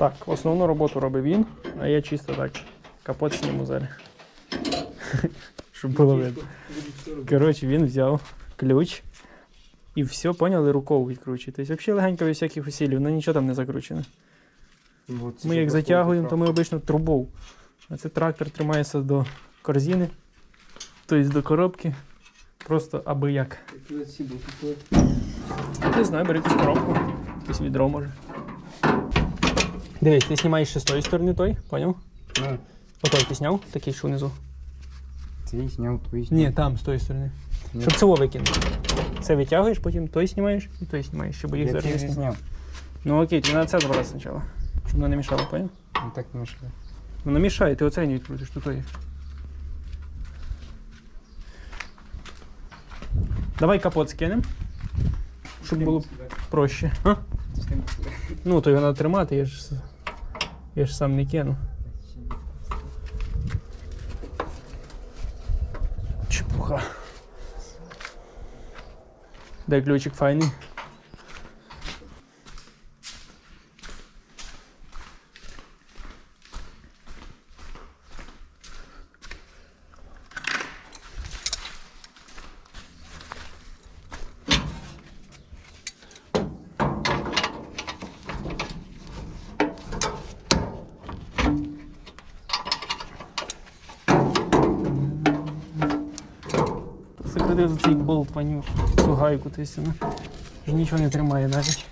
Так, основну роботу робив він, а я чисто так. Капот зніму зараз. Щоб було видно. Коротше, він взяв ключ і все, поняли, рукою відкручує. Тобто взагалі легенько без всяких усилів, ну нічого там не закручено. Ми як затягуємо, то ми обично трубов. А це трактор тримається до корзини, тобто до коробки. Просто аби як. Не знаю, бери якусь коробку, якесь відро може. Дивись, ти знімаєш ще з тої сторони той, поняв? Ну, Отой ти зняв, такий, що внизу. цей зняв, твій Ні, там, з тої сторони. Ні. Щоб цього викинути. Це витягуєш, потім той знімаєш і той знімаєш, щоб їх Я не вже зняв. зняв. Ну окей, тобі треба це забрати спочатку. Щоб воно не мішало, поняв? Ну так не мішає. Воно мішає, ти оце не відкрутиш, то той. Давай капот скинемо, щоб було проще. А? Ну, то його треба тримати, я ж, я ж сам не кину. Чепуха. Дай ключик файний. Закрити за цей болт паню, цю гайку ти сюди. Ж нічого не тримає навіть.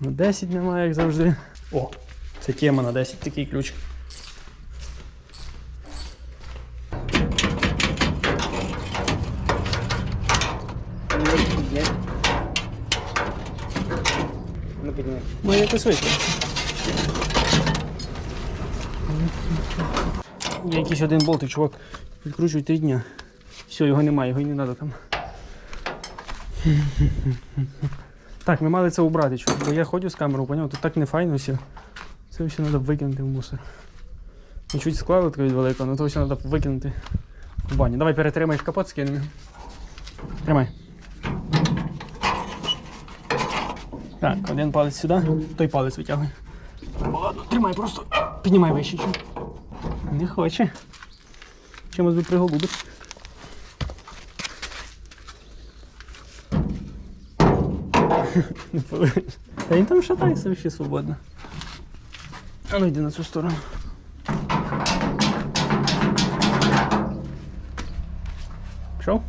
На 10 немає, як завжди. О, це тема на 10 такий ключ. Ну якось вийшло. Якийсь один болтик, чувак. Відкручують три дня. Все, його немає, його і не треба там. Так, ми мали це убрати, чувак, бо я ходю з камерою, поняв, тут так не файно все. Це все треба викинути в мусор. Ми чуть склали таке від великого, але то все треба викинути в баню. Давай перетримаєш капот, скинемо. Тримай. Так, один палець сюди, той палець витягуй. Ладно, тримай просто. Піднімай вище. Не хоче. Чимось би приголубить. Не повинен. Та він там шатається вообще свободно. А ну йди на цю сторону. Пішов?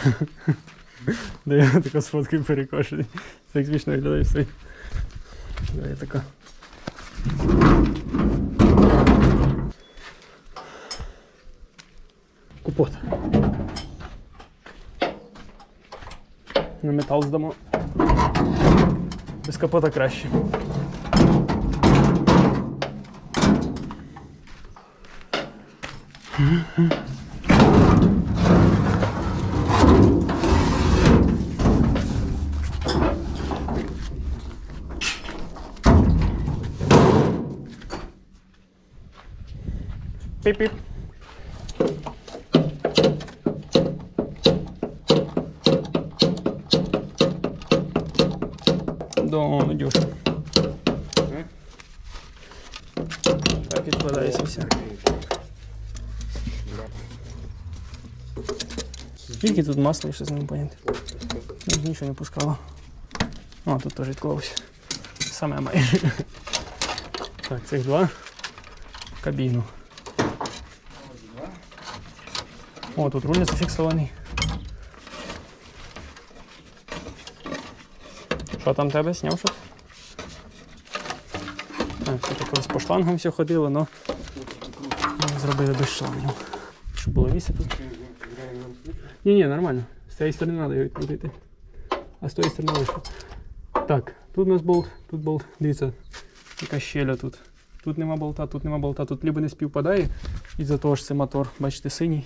Да я така з фоткою перекошений. Як смішно виглядає все. Да, я така. Купот. На метал здамо. Без капота краще. Піп-піп. Да, Надюш. Так відкладається все. Скільки тут масла, ще з ним поняти? Нічого не пускало. О, тут теж відклався. Саме майже. Так, цих два. В Кабіну. О, тут руль не зафіксований. Що там тебе зняв щось? Так, це колись по шлангам все ходило, але зробили без шлангів. Щоб було місце тут. Ні, ні, нормально. З цієї сторони треба його відкрутити. А з тої сторони вийшло. Так, Тут у нас болт, тут болт. Дивіться, яка щеля тут. Тут нема болта, тут нема болта, тут либо не співпадає, із-за того ж це мотор, бачите, синій.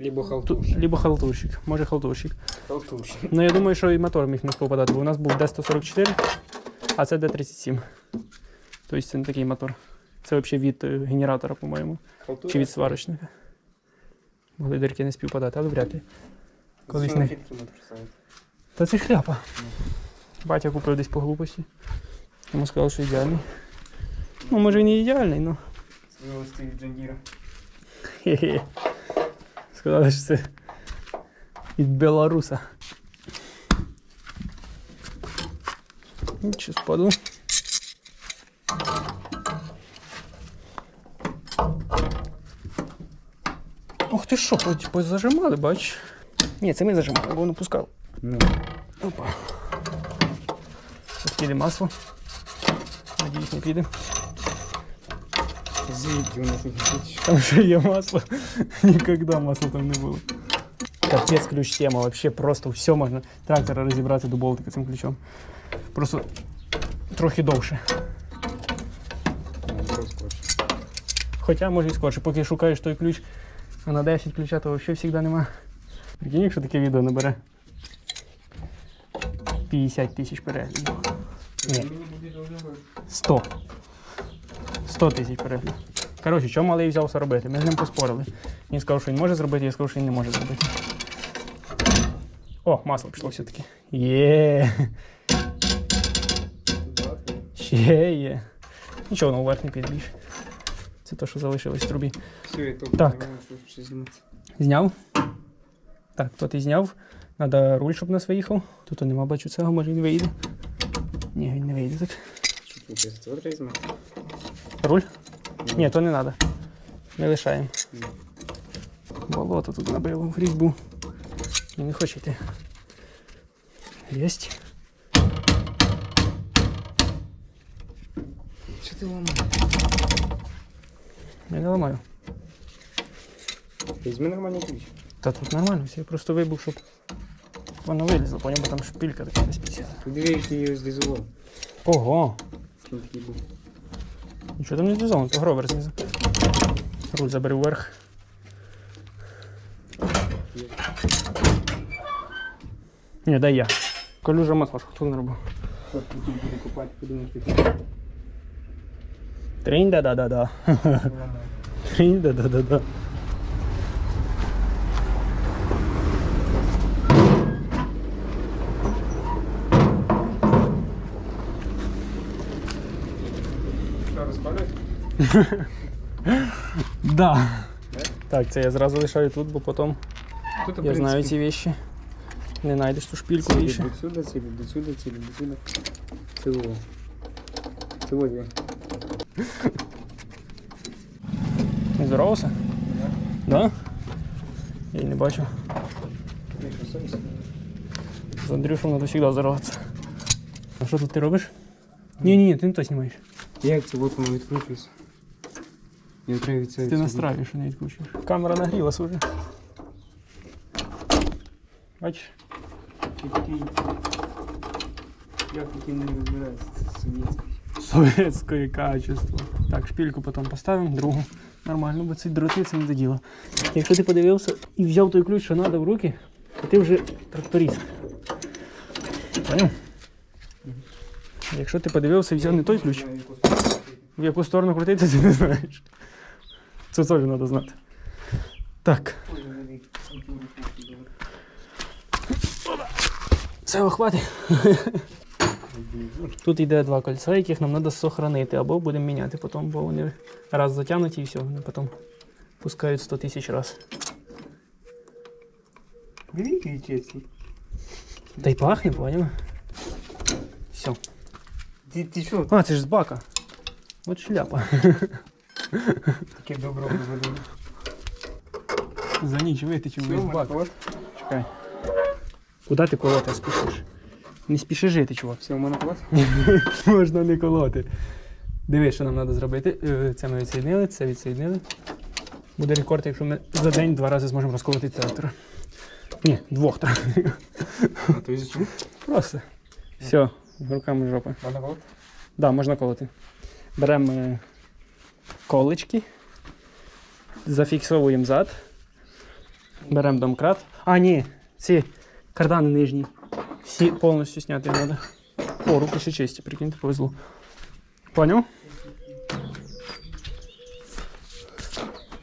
Либо халтурщик. либо халтурщик, може халтурщик. Халтурщик. Ну я думаю, що і мотор міг не співпадати, бо у нас був D144, а це D37. Тобто це не такий мотор. Це взагалі від е, генератора, по-моєму. Чи від сварочника. Могли дирки не співпадати, але вряд ли. Колись не. Та це шляпа. Батя купив десь по глупості. Йому сказав, що ідеальний. Ну, може і ідеальний, але. Милостиві Джандіра. Хе-хе. Сказали, що це від Белоруса. Нічого спаду. Ох ти що, хоч позажимали, бач. Ні, це ми зажимали, бо воно пускав. Ну, Опа. Тут піде масло. Надіюсь, не піде. звідки у нас не хочеш. Там же є масло. Ніколи масла там не було. Капець ключ тема. Вообще просто все можна трактора розібрати до болтика цим ключом. Просто трохи довше. Хоча може і скорше, поки шукаєш той ключ, а на 10 ключа то взагалі завжди нема. Прикинь, якщо таке відео набере 50 тисяч переглядів. Ні. 100. 100 тисяч переглядів. Коротше, що малий взявся робити? Ми з ним поспорили. Він сказав, що він може зробити, я сказав, що він не може зробити. О, масло пішло все-таки. Є. Ще є. Нічого, воно вверх не піде більше. Це те, що залишилось в трубі. Все, я топ. Так. Зняв. Так, то ти зняв. Надо руль, щоб нас виїхав. Тут нема бачу цього, може він вийде. Ні, він не вийде так. Що тут я це треба знімати? Руль? Ні, то не треба. Ми лишаємо. Болото тут набило в різьбу. Не хоче йти. Єсть. Що ти ламаєш? Я не ламаю. Візьми нормальний ключ. Та тут нормально, все, я просто вибув, щоб воно вилізло, поняв, бо там шпилька така не спеціальна. Ти диви, як її злізував. Ого! Чим такий був. Нічого там не зв'язано, то гровер знизу. Руль забери вверх. Ні, дай я. Колюжа масла, що хто не робив. Тринь да да да да. Тринь да да да да Да. Так, це я зразу лишаю тут, бо потім Тут, в я знаю принципі, ці вещи. Не знайдеш ту шпильку Цілі більше. до сюди, цілі до сюди, цілі до сюди. Цілого. Цілого дві. Не здоровався? Да? Я не бачу. Ну, що, совість? З Андрюшем треба завжди здороватися. А що тут ти робиш? Ні, ні, ні, ти не то знімаєш. Як це от воно відкручується? Я треба від цього Ти настраюєш, а не відкручуєш. Камера нагрілась уже. Бачиш? Ти такий... Не розбираюся. Це совєтський. Советське качество. Так, шпильку потім поставимо, другу. Нормально, бо ці дроти це не до діла. Якщо ти подивився і взяв той ключ, що треба в руки, то ти вже тракторист. Поняв? Якщо ти подивився і взяв не той ключ, в яку сторону крутити, ти не знаєш. Це теж треба знати. Так, все, хватить. Тут йде два кольця, яких нам треба сохранити, або будемо міняти потім, бо вони раз затягнуті і все, вони потім пускають 100 тисяч раз. Великий чесний. Та й пахне, поняв? Все. Ти, ти що? А, це ж з бака. От шляпа. Таке добро виведено. За ніч витечив весь бак. Чекай. Куди ти колоти спішиш? Не спіши жити, чувак. Все, в мене колод. Можна не колоти. Дивись, що нам треба зробити. Е, Це ми відсоєднили, це відсоєднили. Буде рекорд, якщо ми за день два рази зможемо розколоти трактора. Ні, двох тракторів. А то із чого? Просто. Все, руками жопи. Можна колоти? Да, можна колоти. Беремо е, колечки, зафіксовуємо зад, беремо домкрат. А, ні, ці кардани нижні. Всі повністю зняти треба. О, руки ще чисті, прикиньте, повезло. Поняв?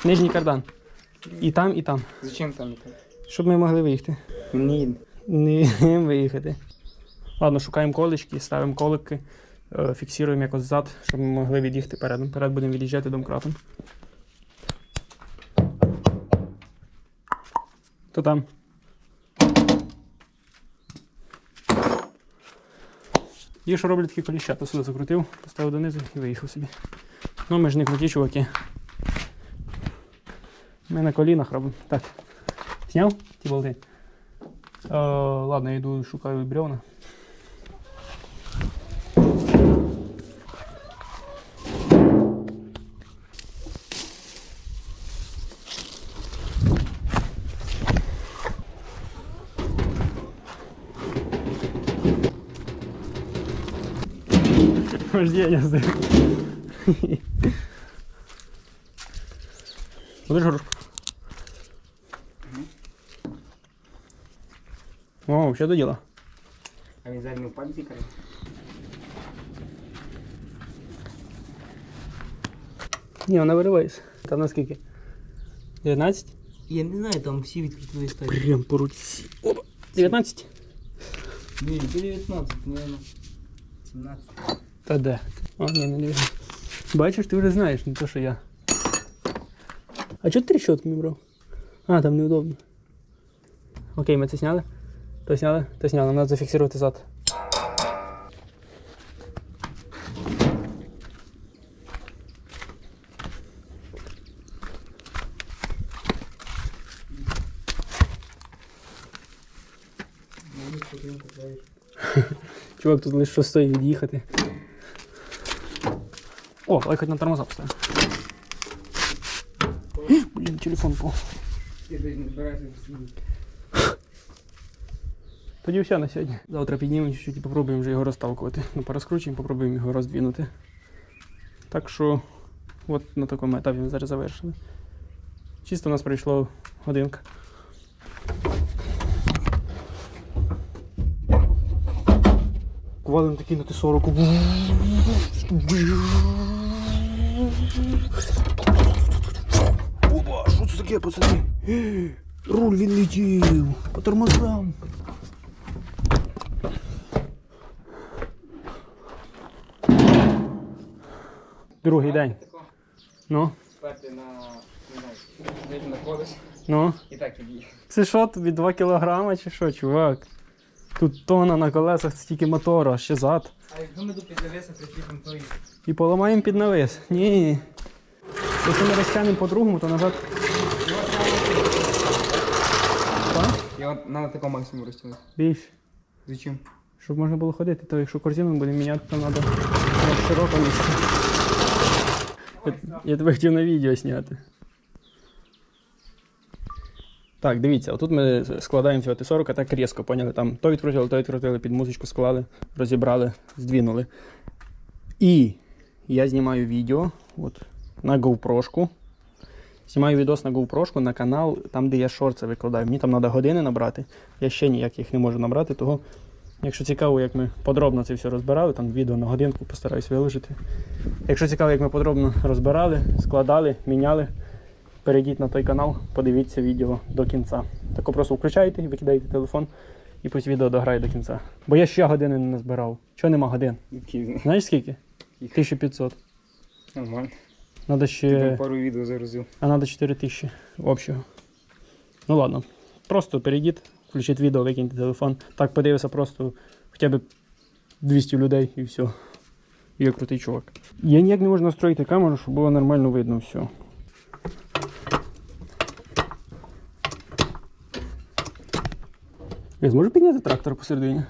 Нижній кардан. І там, і там. Зачем там это? Щоб ми могли виїхати. Ні. Не виїхати. Ладно, шукаємо колечки, ставимо колики, фіксуємо якось зад, щоб ми могли від'їхати передом. Перед будемо від'їжджати домкратом. То там. Є, що роблять такі коліща, то сюди закрутив, поставив донизу і виїхав собі. Ну, ми ж не круті чуваки. Ми на колінах робимо. Так. Зняв ті болти? Е, ладно, я йду шукаю бревна. Вождение сдаю. Будеш горошку? О, ще до діла. А він задній пальці каже. Ні, вона виривається. Там наскільки? 19? Я не знаю, там всі відкриті стадії. Прям по руці. Опа. 19? Ні, 19, наверное. 17. Та де? А, ні, не 19. Бачиш, ти вже знаєш, не то, що я. А чого ти трещотку не брав? А, там неудобно. Окей, ми це сняли? То сняли? То сняли. Нам треба зафіксувати зад. Чувак, тут лише що стоїть від'їхати. О, давай хоч на тормоза поставимо. Блін, телефон по. Ти десь не збираєшся сидіти. Тоді все на сьогодні. Завтра піднімемо чуть-чуть і попробуємо вже його розталкувати. Ну, порозкручуємо, попробуємо його роздвинути. Так що, от на такому етапі ми зараз завершили. Чисто у нас пройшло годинка. Валим такий на Т-40. Опа, що це таке, пацани? Руль відлетів по тормозам. Другий день. Ну, на, не знаю, на колес. ну. І так і. Це що тобі 2 кілограма чи що, чувак? Тут тона на колесах, це тільки мотора, ще зад. А якщо ми до підзавеса прикріпимо, то і І поламаємо під навис. Ні. Якщо ми розтягнемо по-другому, то назад. Я от на такому максимуму розтягнути. Більше. Зачем? Щоб можна було ходити, то якщо корзину будемо міняти, то треба широко місце. Я, я тебе хотів на відео зняти. Так, дивіться, отут ми складаємо цього Т-40 а так різко, поняли? Там то відкрутили, то відкрутили, під музичку склали, розібрали, здвинули. І я знімаю відео от, на GoPro. Знімаю відос на GoPro на канал, там, де я шорти викладаю. Мені там треба години набрати. Я ще ніяких не можу набрати, того Якщо цікаво, як ми подробно це все розбирали, там відео на годинку постараюсь виложити. Якщо цікаво, як ми подробно розбирали, складали, міняли, перейдіть на той канал, подивіться відео до кінця. Тако просто включаєте і викидаєте телефон, і пусть відео дограє до кінця. Бо я ще години не назбирав. Чого нема годин? Знаєш скільки? 1500. Нормально. Надо Ти ще. там пару відео загрузив. А надо 4000 общого. Ну ладно. Просто перейдіть, включіть відео, викиньте телефон. Так подивися просто хоча б 200 людей і все. Я крутий чувак. Я ніяк не можу настроїти камеру, щоб було нормально видно все. Я зможу підняти трактор посередині?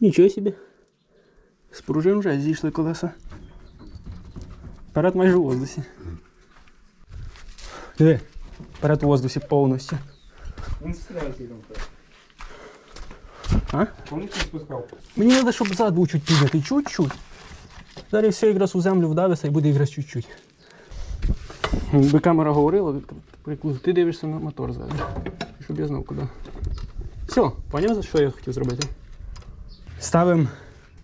Нічого собі. З пружин вже зійшли колеса. Перед майже в воздусі. Диви, перед в воздусі повністю. Він стріляє там. А? Спускав? Мені треба, щоб зад був чуть піднятий, чуть-чуть. Зараз все якраз у землю вдавиться і буде якраз чуть-чуть. Якби камера говорила, приклад, ти дивишся на мотор ззаду. Щоб я знав куди. Все, поняв, що я хотів зробити? Ставимо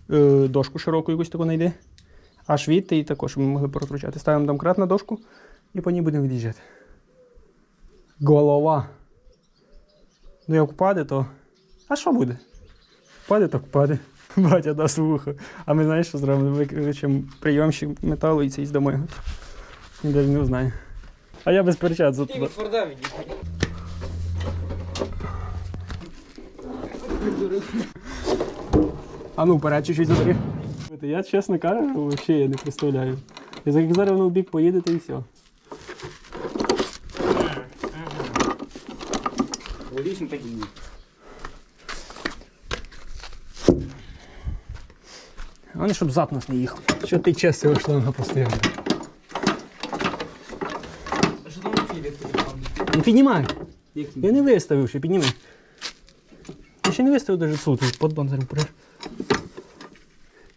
е, дошку широку якусь таку знайди. Аж відти і також, щоб ми могли прокручати. Ставимо домкрат на дошку і по ній будемо від'їжджати. Голова. Ну як впаде, то. А що буде? Впаде, так впаде. Батя дасть вухо. А ми знаєш, що зробимо? Викличемо прийомщик металу і це домой. Він навіть не знає. А я без перчат за туди. А ну, вперед чуть-чуть забери. Я, чесно кажу, взагалі я не представляю. Я як зараз воно в бік поїдете і все. Логічно так і. А не щоб зад нас не їхав. Що ти цього шланга постійно? А що там взагалі відкрити? Ну піднімай. Я не виставив ще, підніми. Я ще не виставив даже суд, поддон зараз приш.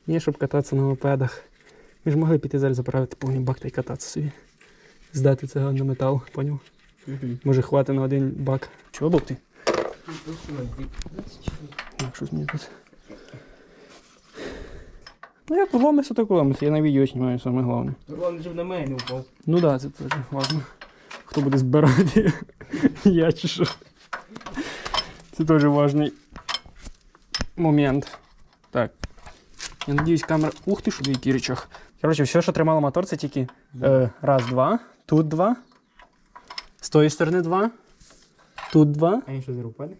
Ні, щоб кататися на мопедах. Ми ж могли піти зараз заправити повний бак та й кататися собі. Здати це на метал, поняв? Може хватить на один бак. Чого був ти? Так, щось мені тут. Ну як ломиться, так ломиться. Я на відео знімаю саме головне. Головне, щоб на мене не впав. Ну так, да, це теж важливо. Хто буде збирати? Я чи що? Це теж важний момент. Так. Я надіюсь, камера. Ух ти, що який речах. Коротше, все, що тримало мотор, це тільки е, раз, два, тут два. З тої сторони два. Тут два. А він що, зараз упаде?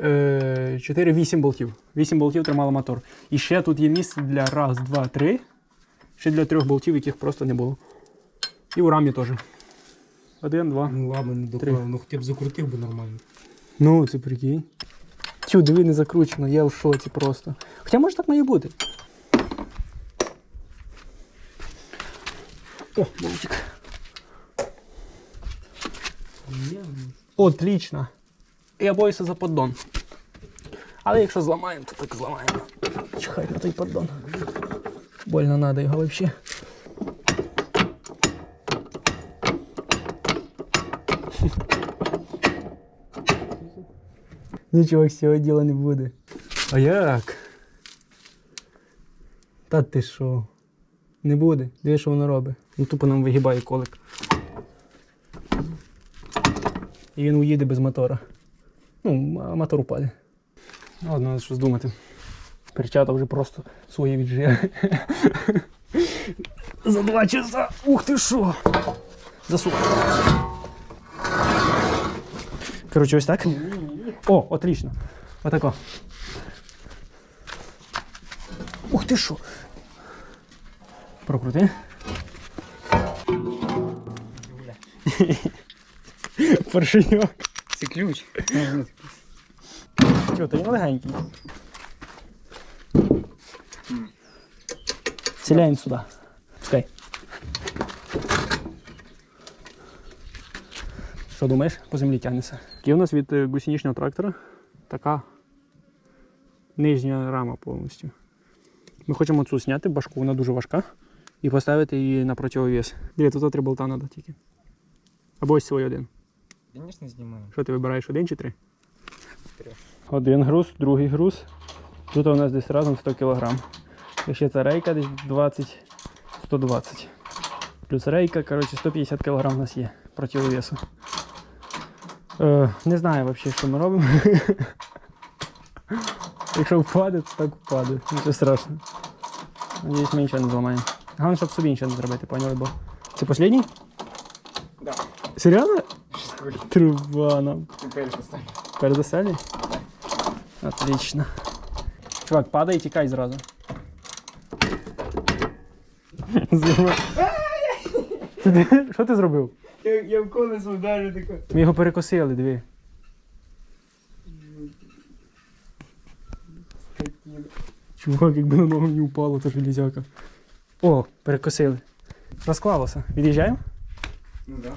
Е, 4, 8 болтів. 8 болтів тримало мотор. І ще тут є місце для раз, два, три. Ще для трьох болтів, яких просто не було. І у рамі теж. Один, два. Ну ладно, не доклав, ну хоча б закрутив би нормально. Ну, це прикинь. Тю, диви, не закручено, я в шоці просто. Хоча може так має бути. О, болтик. Отлично. Я боюся за поддон. Але якщо зламаємо, то так зламаємо. Чихай на той поддон. Больно надо його вообще. Нічого з цього діла не буде. А як? Та ти що? Не буде. Диви, що воно робить. Ну тупо нам вигибає колик. І він уїде без мотора. Ну, а мотор упаде. Ладно, треба щось думати. Перчата вже просто своє віджили. За два часа. Ух ти що! Засух. Коротше, ось так. О, отлично. Отако. Ух ти що! Прокрути. Поршеньок. Це ключ. Чого, то він легенький. Селяємо сюди. Що думаєш? По землі тягнеться. Є у нас від е, гусеничного трактора така нижня рама повністю. Ми хочемо цю зняти, башку, вона дуже важка, і поставити її на противовес. Диви, тут три болта треба тільки. Або ось цей один. Звісно, знімаю. Що ти вибираєш один чи три? Три. Один груз, другий груз. Тут у нас десь разом 100 кг. І ще ця рейка десь 20-120. Плюс рейка, коротше, 150 кг у нас є противовесу. Е, не знаю взагалі, що ми робимо. Якщо впаде, то так впаде. Нічого страшного. Надіюсь, ми нічого не зламаємо. Головне, щоб собі нічого не зробити, поняли, бо. Це останній? Да. Серйозно? Труба нам. Поставлю. Передостанній? Отлично. Чувак, падай і тікай зразу. Що ти зробив? Я, я в колесо вдарю тако. Ми його перекосили, диви. Чувак, якби на ногу не упало, то железяка. О, перекосили. Розклалося. Від'їжджаємо? Ну да.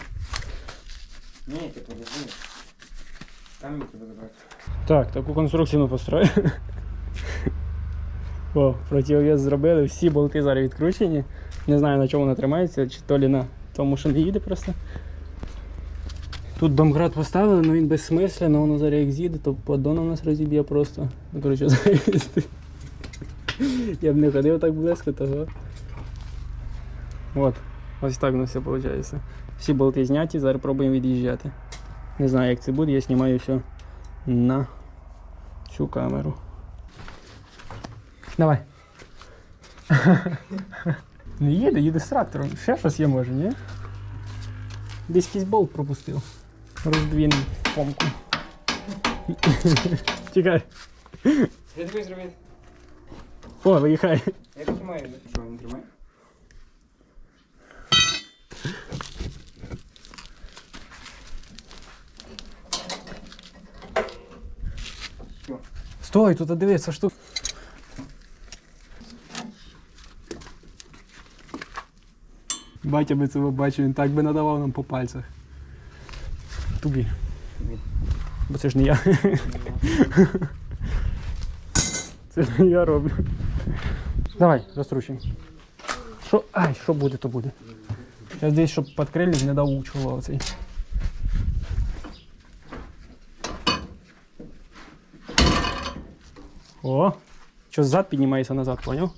Ні, ти подожди. Там їх треба забрати. Так, таку конструкцію ми построїли. О, противовес зробили, всі болти зараз відкручені. Не знаю на чому вона тримається, чи то лі на тому, що не їде просто. Тут домкрат поставили, але він безсмислено, воно зараз як з'їде, то поддон у нас розіб'є просто. Ну, коротше, заїсти. Я б не ходив так близько того. От, ось так у все виходить. Всі болти зняті, зараз пробуємо від'їжджати. Не знаю, як це буде, я знімаю все на цю камеру. Давай. Не їде, їде з трактором. Ще щось є може, ні? Десь якийсь болт пропустив. Роздвінув помку. Чекай. Я тобі зробити. О, виїхай. Я піднімаю. Що, не тримай? Стой, тут дивися, штука. Батя би це бачив, він так би надавав нам по пальцях. Тобі. Бо це ж не я. Це ж не я роблю. Давай, розтручуємо. Що? Ай, що буде, то буде. Зараз десь, щоб під крилів не доучував цей. О! Що зад піднімається назад, поняв?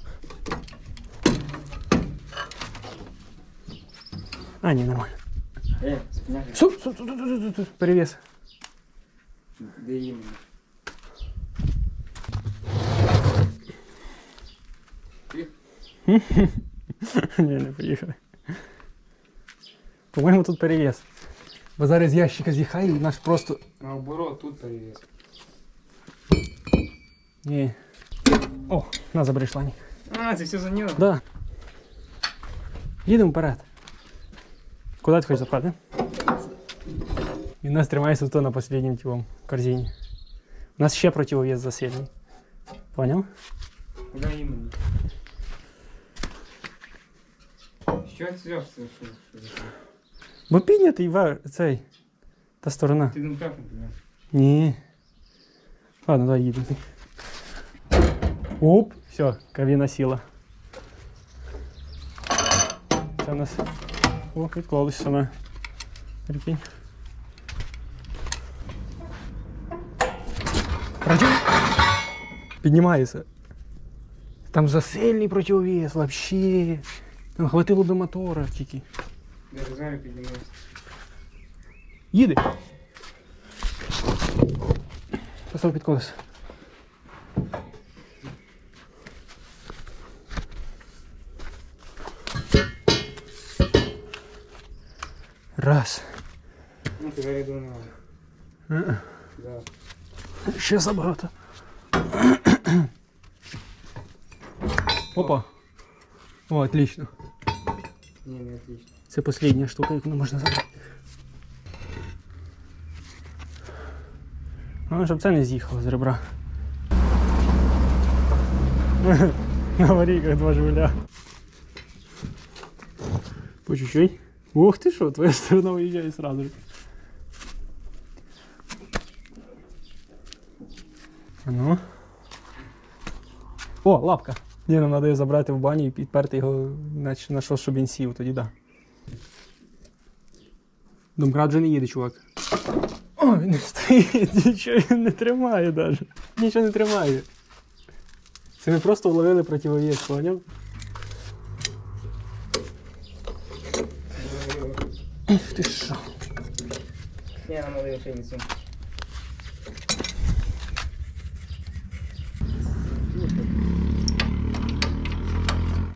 А, ні, нормально. Е, спиняй. Стоп, стоп, стоп, стоп, стоп, стоп, перевес. Де іменно? Ні, не поїхали. По-моєму, тут перевес. Бо зараз з ящика з'їхає і наш просто. Наоборот, тут перевіз. Ні. О, на забери шланг. А, це все за нього? Да. Їдемо вперед. Куди ти хочеш запхати? І нас тримається то на останнім тівом корзині. У нас ще противовес засильний. Поняв? Куди іменно? Що це що, що, що, що? Бо піднятий вер... цей. Та сторона. Ти думав, не підняв? Ні. Ладно, давай їдемо. Оп, все, кавіна сіла. Це у нас. О, відклалось саме. Прикинь. Піднімається. Там засильний противовес, вообще. Там хватило до мотора тільки. Я не знаю, піднімався. Їде. Постав під колесо. Раз. Ну, ти зараз йду. Е, Да. Ще забагато. Опа. О, отлично. Ні, не отлично. Це остання штука, яку не можна забрати. А, щоб це не з'їхало з ребра. На аварійках два жуля. По чуть-чуть. Ух ти що, твоя сторона виїжджає сразу. же. Ну. О, лапка. Ні, нам треба її забрати в баню і підперти його наче на що, щоб він сів, тоді да. Домкрат вже не їде, чувак. О, він не стоїть, нічого він не тримає навіть. Нічого не тримає. Це ми просто вловили противовес, поняв? Ух Ти що? Ні, нам надо ще.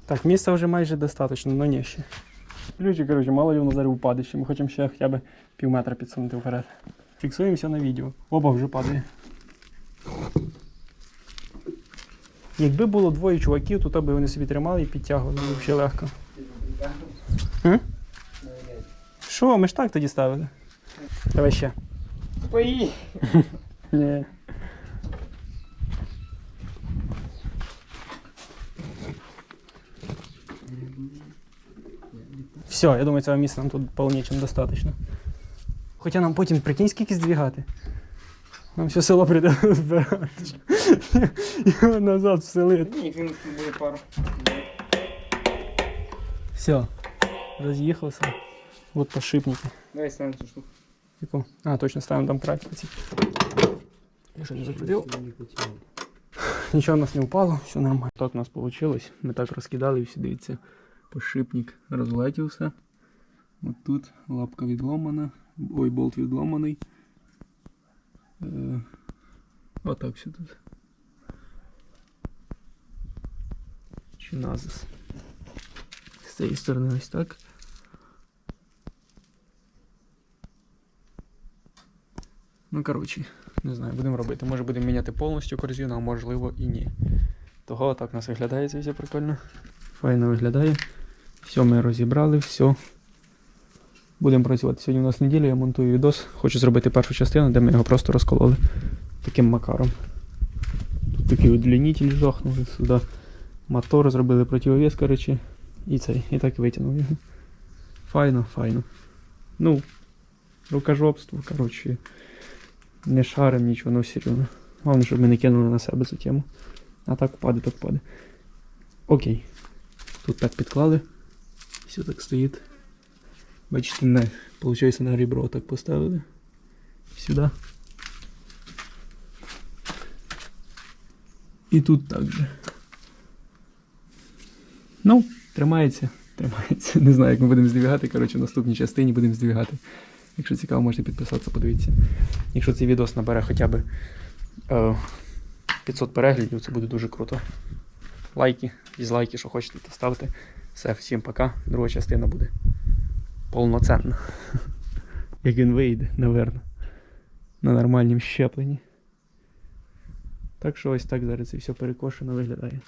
Так, місця вже майже достатньо, але не ще. Ключі, коротше, мало ли воно зараз упаде ще. Ми хочемо ще хоча б пів метра підсунути вперед. Фіксуємося на відео. Оба вже падає. Якби було двоє чуваків, то би вони собі тримали і підтягували б ще легко. М? Що, ми ж так тоді ставили? Давай ще. Пої! Ні. Все, я думаю, цього місця нам тут повніше достатньо. Хоча нам потім прикинь, скільки здвігати. Нам все село прийде збирати. Його назад вселити. Ні, він буде пару. Все. Роз'їхався. От подшипники. Давай ставимо цю штуку. Яку? А, точно ставимо там край. Ці. Я ще не закрутив. Не потягну. Нічого у нас не впало, все нормально. Так у нас вийшло. Ми так розкидали і всі дивіться. Подшипник розлетівся. От тут лапка відломана. Ой, болт відломаний. Е, отак все тут. Чи назис. З цієї сторони ось так. Ну, коротше, не знаю, будемо робити. Може будемо міняти повністю корзину, а можливо і ні. Того так у нас виглядає це все прикольно. Файно виглядає. Все ми розібрали, все. Будемо працювати. Сьогодні у нас неділя, я монтую відос. Хочу зробити першу частину, де ми його просто розкололи таким макаром. Тут такий удлінитель жахнули сюди. Мотор зробили противовес, коротше. І цей. І так витягнув його. Файно, файно. Ну, рукожопство, коротше. Не шарим нічого, ну все рівно. Головне, щоб ми не кинули на себе цю тему. А так впаде, так впаде. Окей. Тут так підклали. Все так стоїть. Бачите, не, виходить, на ребро так поставили. Сюди. І тут так же. Ну, тримається. Тримається. Не знаю, як ми будемо здвігати. Коротше, в наступній частині будемо здвігати. Якщо цікаво, можете підписатися, подивіться. Якщо цей відос набере хоча б е, 500 переглядів, це буде дуже круто. Лайки, дізлайки, що хочете, то ставте. Все, всім пока. Друга частина буде повноцінна. Як він вийде, наверно. На нормальнім щепленні. Так що ось так зараз це все перекошено виглядає.